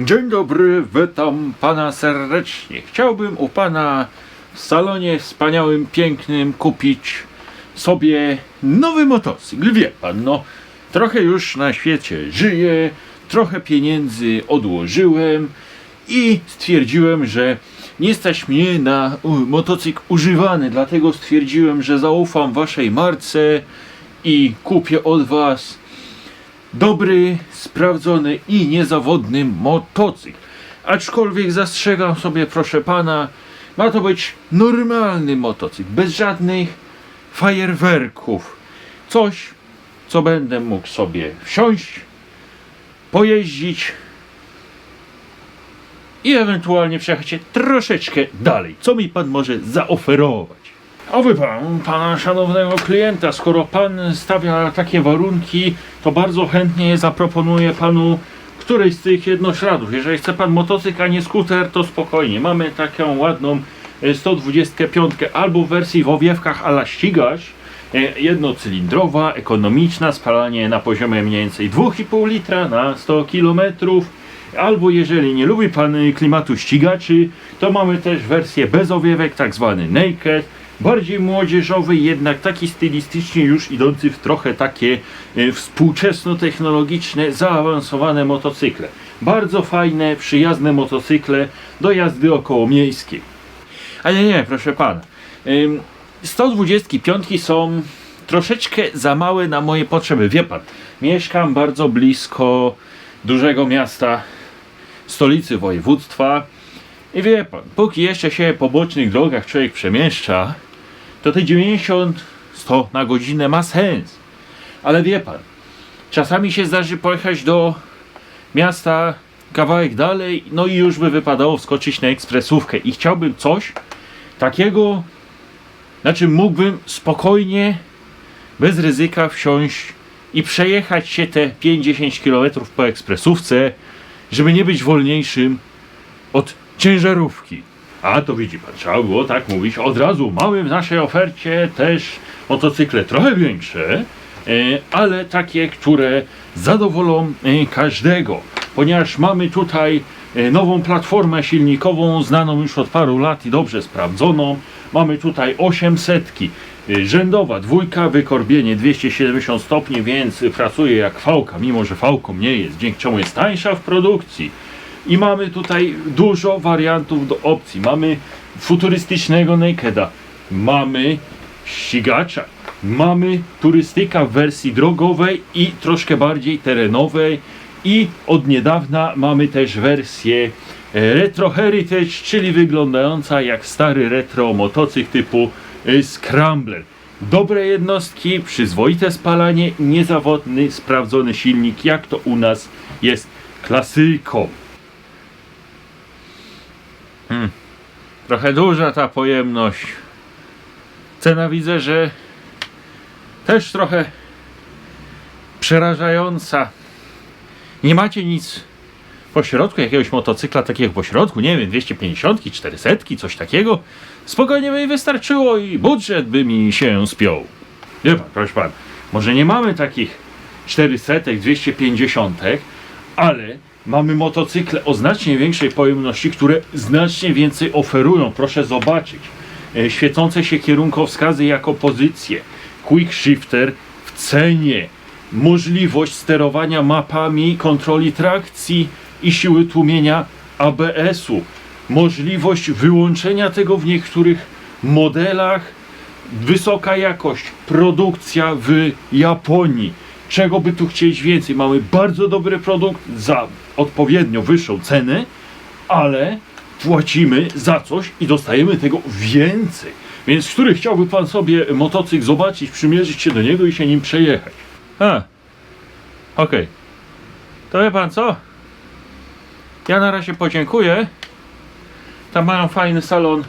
Dzień dobry, witam pana serdecznie. Chciałbym u pana w salonie wspaniałym, pięknym kupić sobie nowy motocykl. Wie pan, no trochę już na świecie żyję, trochę pieniędzy odłożyłem i stwierdziłem, że nie stać mnie na motocykl używany, dlatego stwierdziłem, że zaufam waszej marce i kupię od was dobry, sprawdzony i niezawodny motocykl. Aczkolwiek zastrzegam sobie, proszę pana, ma to być normalny motocykl, bez żadnych fajerwerków. Coś, co będę mógł sobie wsiąść, pojeździć i ewentualnie przejechać się troszeczkę dalej. Co mi pan może zaoferować? Wy pan, pana szanownego klienta, skoro pan stawia takie warunki, to bardzo chętnie zaproponuję panu któryś z tych jednośladów. Jeżeli chce pan motocykl, a nie skuter, to spokojnie. Mamy taką ładną e, 125 albo w wersji w owiewkach ala ścigacz, e, jednocylindrowa, ekonomiczna, spalanie na poziomie mniej więcej 2,5 litra na 100 km. Albo jeżeli nie lubi pan klimatu ścigaczy, to mamy też wersję bez owiewek, tak zwany naked, bardziej młodzieżowy, jednak taki stylistycznie już idący w trochę takie y, współczesno-technologiczne, zaawansowane motocykle. Bardzo fajne, przyjazne motocykle do jazdy okołomiejskiej. Ale nie, proszę pana. Ym, 125 są troszeczkę za małe na moje potrzeby. Wie pan, mieszkam bardzo blisko dużego miasta, stolicy województwa. I wie pan, póki jeszcze się po bocznych drogach człowiek przemieszcza, to te 90-100 na godzinę ma sens. Ale wie pan, czasami się zdarzy pojechać do miasta kawałek dalej, no i już by wypadało wskoczyć na ekspresówkę. I chciałbym coś takiego, na czym mógłbym spokojnie, bez ryzyka wsiąść i przejechać się te 5-10 km po ekspresówce, żeby nie być wolniejszym od ciężarówki. A to widzi pan, trzeba było tak mówić od razu. Mamy w naszej ofercie też motocykle trochę większe, e, ale takie, które zadowolą e, każdego, ponieważ mamy tutaj e, nową platformę silnikową, znaną już od paru lat i dobrze sprawdzoną. Mamy tutaj 800 y, rzędowa dwójka, wykorbienie 270 stopni, więc pracuje jak fałka, mimo że fałką nie jest, dzięki czemu jest tańsza w produkcji. I mamy tutaj dużo wariantów do opcji. Mamy futurystycznego nakeda, mamy ścigacza, mamy turystyka w wersji drogowej i troszkę bardziej terenowej i od niedawna mamy też wersję e, Retro Heritage, czyli wyglądająca jak stary retro motocykl typu e, Scrambler. Dobre jednostki, przyzwoite spalanie, niezawodny, sprawdzony silnik, jak to u nas jest klasyką. Hmm. Trochę duża ta pojemność. Cena widzę, że też trochę przerażająca. Nie macie nic po środku jakiegoś motocykla takiego po środku, nie wiem, 250, 400, coś takiego. Spokojnie by mi wystarczyło i budżet by mi się spiął. Wie pan, proszę pan, może nie mamy takich 400, 250, ale mamy motocykle o znacznie większej pojemności, które znacznie więcej oferują. Proszę zobaczyć. E, Świecące się kierunkowskazy jako pozycje. Quick shifter w cenie. Możliwość sterowania mapami, kontroli trakcji i siły tłumienia ABS-u. Możliwość wyłączenia tego w niektórych modelach. Wysoka jakość, produkcja w Japonii. Czego by tu chcieć więcej? Mamy bardzo dobry produkt za odpowiednio wyższą cenę, ale płacimy za coś i dostajemy tego więcej. Więc który chciałby pan sobie motocykl zobaczyć, przymierzyć się do niego i się nim przejechać? A, okej. To wie pan co? Ja na razie podziękuję. Tam mają fajny salon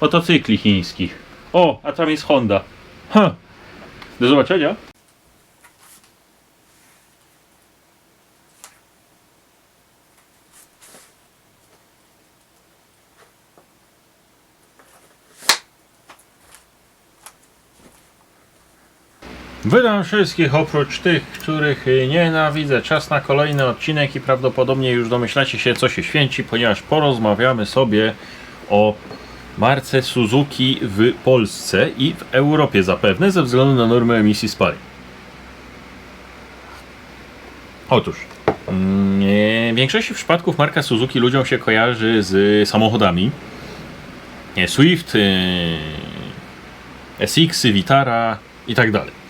motocykli chińskich. O, a tam jest Honda. Ha. Do zobaczenia. Wydam wszystkich oprócz tych, których y, nienawidzę. Czas na kolejny odcinek i prawdopodobnie już domyślacie się, co się święci, ponieważ porozmawiamy sobie o marce Suzuki w Polsce i w Europie zapewne ze względu na normy emisji spalin. Otóż, mm, e, w większości przypadków marka Suzuki ludziom się kojarzy z samochodami. Swift, e, SX, Vitara i tak dalej.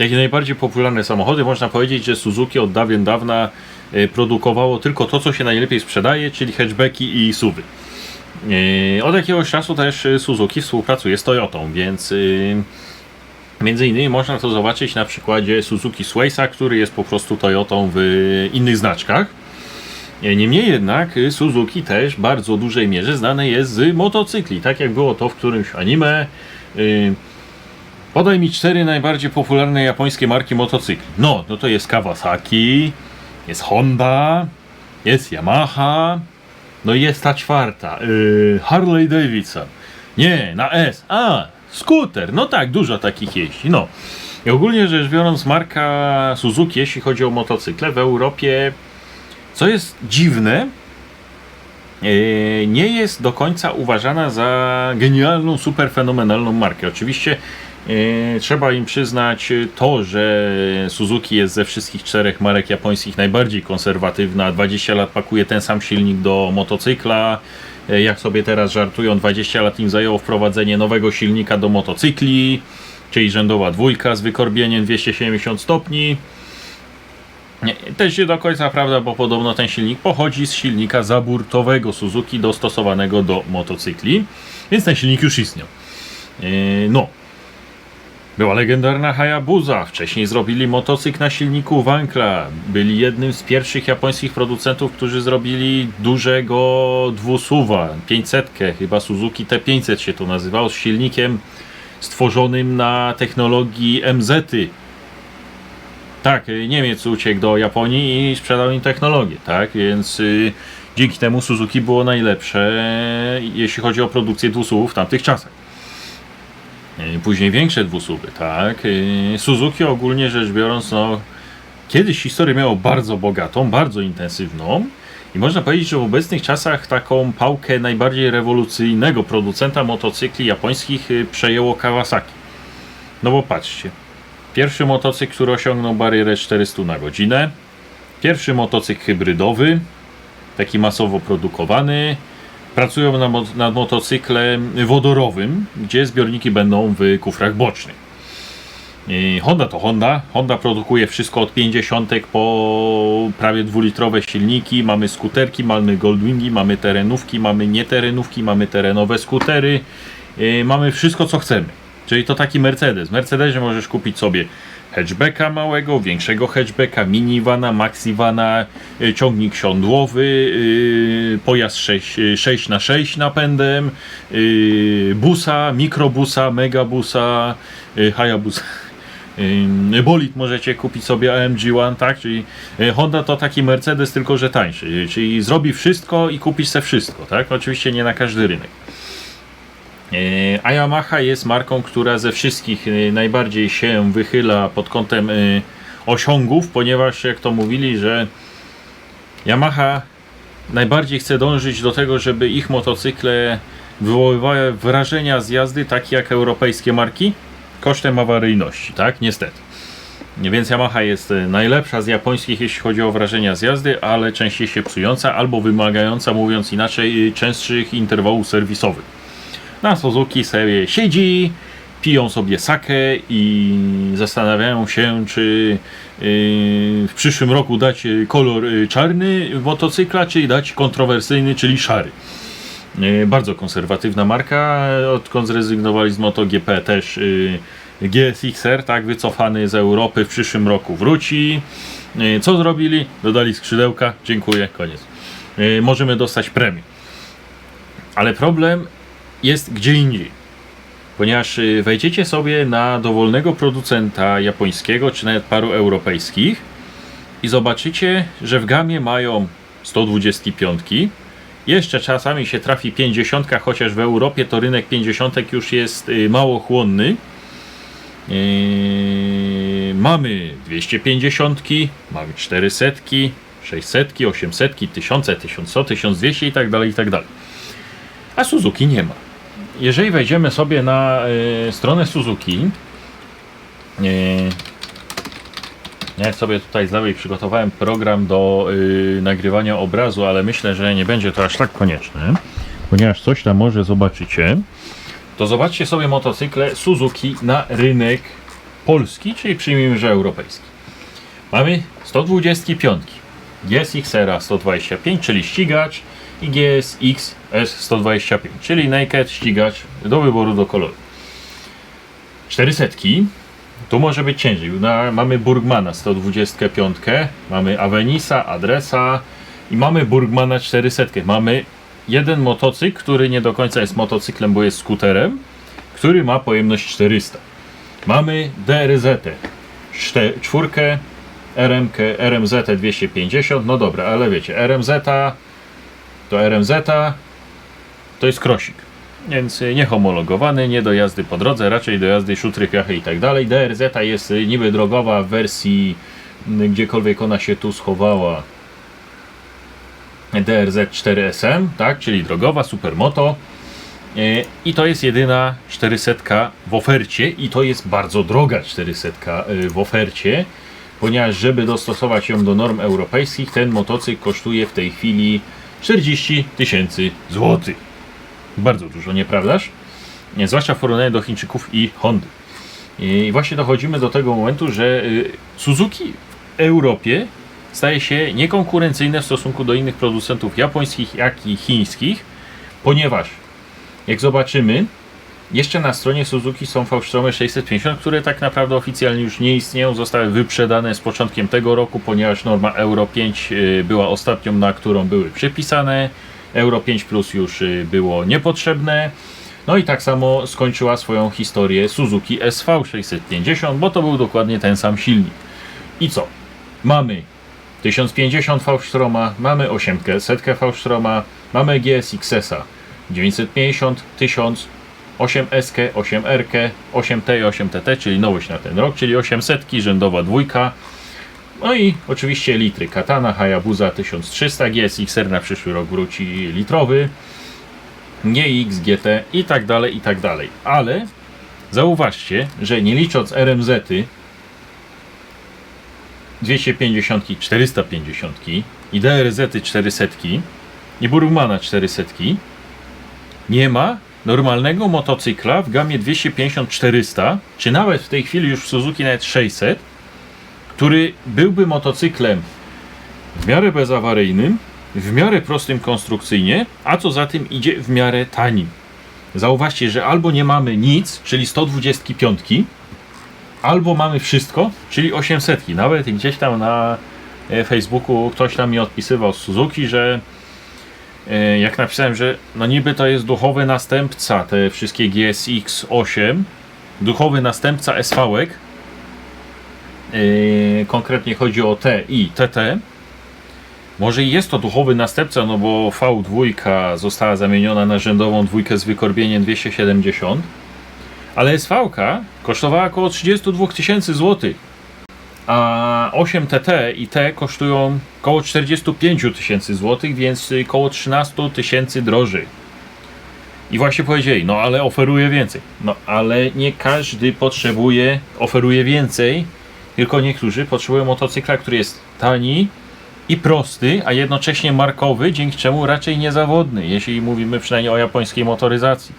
Takie najbardziej popularne samochody, można powiedzieć, że Suzuki od dawien dawna e, produkowało tylko to, co się najlepiej sprzedaje, czyli hatchbacki i SUVy. E, Od jakiegoś czasu też Suzuki współpracuje z Toyotą, więc e, między innymi można to zobaczyć na przykładzie Suzuki Swaysa, który jest po prostu Toyotą w innych znaczkach. Niemniej jednak Suzuki też w bardzo dużej mierze znane jest z motocykli, tak jak było to w którymś anime. Y, Podaj mi cztery najbardziej popularne japońskie marki motocykli. No, no to jest Kawasaki, jest Honda, jest Yamaha, no i jest ta czwarta, y, Harley Davidson. Nie, na S. A, skuter. No tak, dużo takich jeździ. No. I ogólnie rzecz biorąc, marka Suzuki, jeśli chodzi o motocykle, w Europie, co jest dziwne, e, nie jest do końca uważana za genialną, super fenomenalną markę. Oczywiście trzeba im przyznać to, że Suzuki jest ze wszystkich czterech marek japońskich najbardziej konserwatywna. 20 lat pakuje ten sam silnik do motocykla. E, Jak sobie teraz żartują, 20 lat im zajęło wprowadzenie nowego silnika do motocykli, czyli rzędowa dwójka z wykorbieniem 270 stopni. Nie, też nie do końca prawda, bo podobno ten silnik pochodzi z silnika zaburtowego Suzuki dostosowanego do motocykli, więc ten silnik już istniał. No. Była legendarna Hayabusa, wcześniej zrobili motocykl na silniku Wankla, byli jednym z pierwszych japońskich producentów, którzy zrobili dużego dwusuwa, 500, chyba Suzuki T500 się to nazywało, z silnikiem stworzonym na technologii tak, y, Niemiec uciekł do Japonii i sprzedał im technologię, tak? Więc y, dzięki temu Suzuki było najlepsze, jeśli chodzi o produkcję dwusuwów w tamtych czasach. Później większe dwusuwy, tak? Suzuki ogólnie rzecz biorąc, no, kiedyś historię miało bardzo bogatą, bardzo intensywną. I można powiedzieć, że w obecnych czasach taką pałkę najbardziej rewolucyjnego producenta motocykli japońskich y, przejęło Kawasaki. No bo patrzcie, Pierwszy motocykl, który osiągnął barierę 400 na godzinę. Pierwszy motocykl hybrydowy, taki masowo produkowany. Pracują na mo- nad motocyklem wodorowym, gdzie zbiorniki będą w kufrach bocznych. Honda to Honda. Honda produkuje wszystko od 50 po prawie dwulitrowe silniki. Mamy skuterki, mamy Goldwingi, mamy terenówki, mamy nieterenówki, mamy terenowe skutery. Mamy wszystko co chcemy. Czyli to taki Mercedes. W Mercedesie możesz kupić sobie hatchbacka małego, większego hatchbacka, minivana, maxivana, y, ciągnik siądłowy, y, pojazd 6, y, 6 na 6 napędem, y, busa, mikrobusa, megabusa, y, hayabusa. Y, Bolid możecie kupić sobie AMG One, tak? Czyli y, Honda to taki Mercedes, tylko że tańszy. y, Czyli zrobi wszystko i kupisz se wszystko, tak? Oczywiście nie na każdy rynek. E, A Yamaha jest marką, która ze wszystkich e, najbardziej się wychyla pod kątem e, osiągów, ponieważ jak to mówili, że Yamaha najbardziej chce dążyć do tego, żeby ich motocykle wywoływały wrażenia z jazdy takie jak europejskie marki kosztem awaryjności, tak? Niestety. Więc Yamaha jest najlepsza z japońskich, jeśli chodzi o wrażenia z jazdy, ale częściej się psująca albo wymagająca, mówiąc inaczej, częstszych interwałów serwisowych na Suzuki sobie siedzi, piją sobie sakę i zastanawiają się, czy yy, w przyszłym roku dać kolor yy, czarny motocykla, czy dać kontrowersyjny, czyli szary. Yy, Bardzo konserwatywna marka, odkąd zrezygnowali z MotoGP też GSX-R, tak, wycofany z Europy w przyszłym roku wróci. Co zrobili? Dodali skrzydełka, dziękuję, koniec. Możemy dostać premię. Ale problem jest gdzie indziej. Ponieważ y, wejdziecie sobie na dowolnego producenta japońskiego, czy nawet paru europejskich i zobaczycie, że w gamie mają 125. Jeszcze czasami się trafi 50, chociaż w Europie to rynek 50 już jest y, mało chłonny. Yy, mamy 250, mamy 400, 600, 800, 1000, 1100, 1200 i tak dalej, i tak dalej. A Suzuki nie ma. Jeżeli wejdziemy sobie na y, stronę Suzuki, y, ja sobie tutaj z lewej przygotowałem program do y, nagrywania obrazu, ale myślę, że nie będzie to aż tak konieczne, ponieważ coś tam może zobaczycie. To zobaczcie sobie motocykle Suzuki na rynek polski, czyli przyjmijmy, że europejski. Mamy 125, GSX-era 125, czyli ścigacz i GSX S125, czyli naked ścigacz do wyboru do koloru. 400 tu może być ciężej. Na, mamy Burgmana 125, mamy Avenisa, Adresa i mamy Burgmana 400. Mamy jeden motocykl, który nie do końca jest motocyklem, bo jest skuterem, który ma pojemność 400. Mamy DRZ, czwórkę, RMK, RMZ 250, no dobra, ale wiecie, RMZ to RMZ to jest krosik. Więc y, niehomologowany, nie do jazdy po drodze, raczej do jazdy szutry, piachy i tak dalej. DRZ jest y, niby drogowa w wersji, gdziekolwiek ona się tu schowała. DRZ 4SM, tak, czyli drogowa, supermoto. Y, I to jest jedyna 400 w ofercie i to jest bardzo droga 400 y, w ofercie, ponieważ żeby dostosować ją do norm europejskich, ten motocykl kosztuje w tej chwili 40 tysięcy złotych. Bardzo dużo, nieprawdaż? Nie, zwłaszcza w porównaniu do Chińczyków i Hondy. I właśnie dochodzimy do tego momentu, że y, Suzuki w Europie staje się niekonkurencyjne w stosunku do innych producentów japońskich, jak i chińskich, ponieważ jak zobaczymy, jeszcze na stronie Suzuki są V-Stromy 650, które tak naprawdę oficjalnie już nie istnieją, zostały wyprzedane z początkiem tego roku, ponieważ norma Euro 5 y, była ostatnią, na którą były przepisane. Euro 5 Plus już y, było niepotrzebne. No i tak samo skończyła swoją historię Suzuki SV650, bo to był dokładnie ten sam silnik. I co? Mamy 1050 V-Stroma, mamy 800 V-Stroma, mamy GSX-a 950, 1000, 8S, 8R, 8T i 8TT, czyli nowość na ten rok, czyli 800, rzędowa dwójka. No i oczywiście litry. Katana, Hayabusa 1300, GSX-R na przyszły rok wróci litrowy, GX, GT i tak dalej, i tak dalej. Ale zauważcie, że nie licząc RMZ-y 250, 450 i DRZ-y 400 i Burgmana 400 nie ma normalnego motocykla w gamie 250-400, czy nawet w tej chwili już w Suzuki nawet 600, który byłby motocyklem w miarę bezawaryjnym, w miarę prostym konstrukcyjnie, a co za tym idzie w miarę tanim. Zauważcie, że albo nie mamy nic, czyli 125, albo mamy wszystko, czyli 800. Nawet gdzieś tam na e, Facebooku ktoś tam mi odpisywał z Suzuki, że e, jak napisałem, że no niby to jest duchowy następca te wszystkie GSX 8, duchowy następca SV-ek, Yy, konkretnie chodzi o T i TT. Może i jest to duchowy następca, no bo V2 została zamieniona na rzędową dwójkę z wykorbieniem 270, ale SV kosztowała około 32 tysięcy złotych, a 8 TT i T kosztują około 45 tysięcy złotych, więc około 13 tysięcy drożej. I właśnie powiedzieli, no ale oferuje więcej. No ale nie każdy potrzebuje, oferuje więcej, tylko niektórzy potrzebują motocykla, który jest tani i prosty, a jednocześnie markowy, dzięki czemu raczej niezawodny, jeśli mówimy przynajmniej o japońskiej motoryzacji.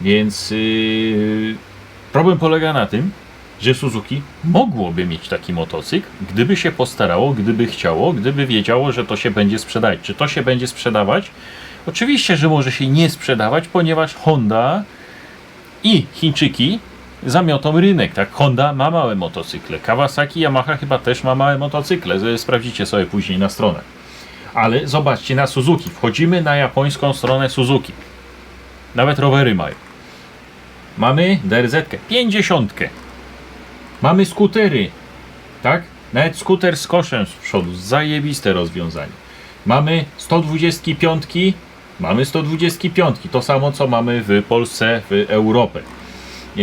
Więc yy, problem polega na tym, że Suzuki mogłoby mieć taki motocykl, gdyby się postarało, gdyby chciało, gdyby wiedziało, że to się będzie sprzedawać. Czy to się będzie sprzedawać? Oczywiście, że może się nie sprzedawać, ponieważ Honda i Chińczyki zamiotą rynek, tak? Honda ma małe motocykle, Kawasaki, Yamaha chyba też ma małe motocykle, sprawdzicie sobie później na stronę. Ale zobaczcie na Suzuki, wchodzimy na japońską stronę Suzuki. Nawet rowery mają. Mamy DRZ, 50. Mamy skutery, tak? Nawet skuter z koszem z przodu, zajebiste rozwiązanie. Mamy 125, mamy 125, to samo co mamy w Polsce, w Europie.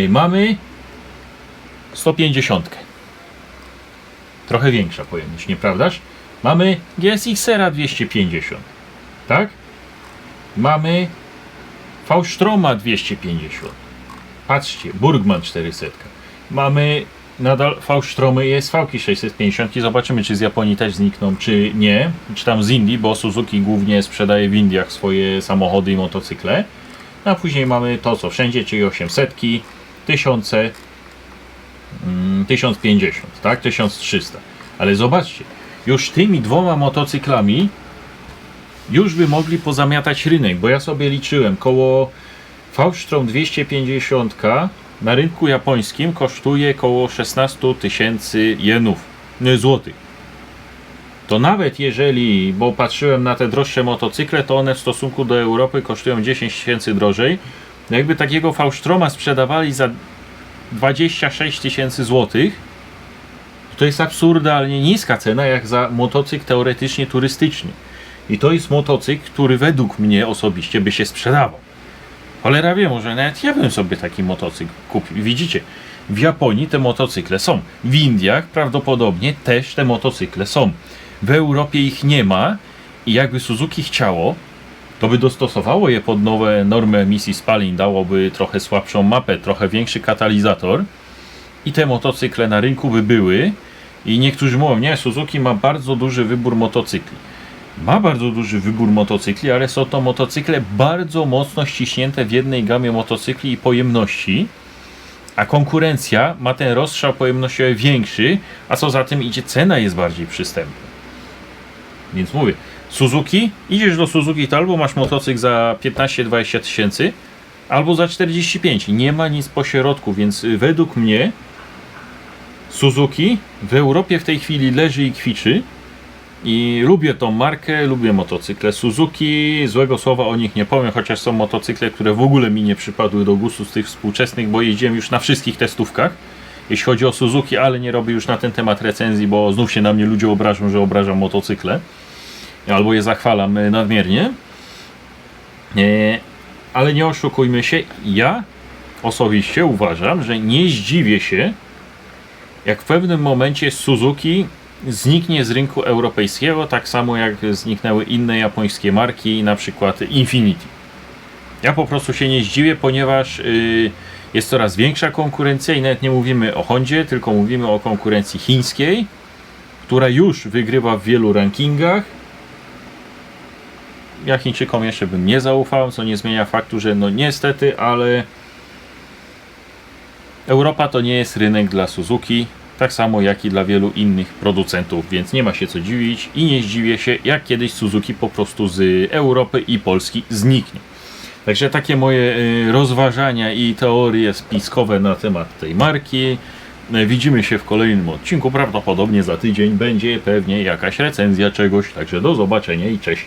Mamy 150. trochę większa pojemność, nieprawdaż? Mamy GSX-era 250, tak? Mamy V-Stroma 250. Patrzcie, Burgman 400. Mamy nadal V-Stromy i SV-ki 650 i zobaczymy, czy z Japonii też znikną, czy nie. Czy tam z Indii, bo Suzuki głównie sprzedaje w Indiach swoje samochody i motocykle. No a później mamy to, co wszędzie, czyli 800, 1000, mm, 1050, tak? 1300. Ale zobaczcie, już tymi dwoma motocyklami już by mogli pozamiatać rynek, bo ja sobie liczyłem, koło V-Strom 250 na rynku japońskim kosztuje koło 16 tysięcy jenów, nie, złotych. To nawet jeżeli, bo patrzyłem na te droższe motocykle, to one w stosunku do Europy kosztują 10 tysięcy drożej. No jakby takiego V-Stroma sprzedawali za 26 tysięcy złotych, to jest absurdalnie niska cena jak za motocykl teoretycznie turystyczny. I to jest motocykl, który według mnie osobiście by się sprzedawał. Cholera wie, może nawet ja bym sobie taki motocykl kupił. Widzicie, w Japonii te motocykle są. W Indiach prawdopodobnie też te motocykle są. W Europie ich nie ma i jakby Suzuki chciało, to by dostosowało je pod nowe normy emisji spalin, dałoby trochę słabszą mapę, trochę większy katalizator i te motocykle na rynku by były i niektórzy mówią, nie, Suzuki ma bardzo duży wybór motocykli. Ma bardzo duży wybór motocykli, ale są to motocykle bardzo mocno ściśnięte w jednej gamie motocykli i pojemności, a konkurencja ma ten rozstrzał pojemnościowy większy, a co za tym idzie, cena jest bardziej przystępna. Więc mówię, Suzuki, idziesz do Suzuki, to albo masz motocykl za 15-20 tysięcy, albo za 45. Nie ma nic po środku, więc y, według mnie Suzuki w Europie w tej chwili leży i kwiczy. I lubię tą markę, lubię motocykle Suzuki. Złego słowa o nich nie powiem, chociaż są motocykle, które w ogóle mi nie przypadły do gustu z tych współczesnych, bo jeździłem już na wszystkich testówkach. Jeśli chodzi o Suzuki, ale nie robię już na ten temat recenzji, bo znów się na mnie ludzie obrażą, że obrażam motocykle. Albo je zachwalam nadmiernie. E, ale nie oszukujmy się, ja osobiście uważam, że nie zdziwię się, jak w pewnym momencie Suzuki zniknie z rynku europejskiego, tak samo jak zniknęły inne japońskie marki, na przykład Infinity. Ja po prostu się nie zdziwię, ponieważ y, jest coraz większa konkurencja i nawet nie mówimy o Hondzie, tylko mówimy o konkurencji chińskiej, która już wygrywa w wielu rankingach. Ja Chińczykom jeszcze bym nie zaufał, co nie zmienia faktu, że no niestety, ale Europa to nie jest rynek dla Suzuki, tak samo jak i dla wielu innych producentów, więc nie ma się co dziwić i nie zdziwię się, jak kiedyś Suzuki po prostu z Europy i Polski zniknie. Także takie moje y, rozważania i teorie spiskowe na temat tej marki. Y, Widzimy się w kolejnym odcinku. Prawdopodobnie za tydzień będzie pewnie jakaś recenzja czegoś. Także do zobaczenia i cześć.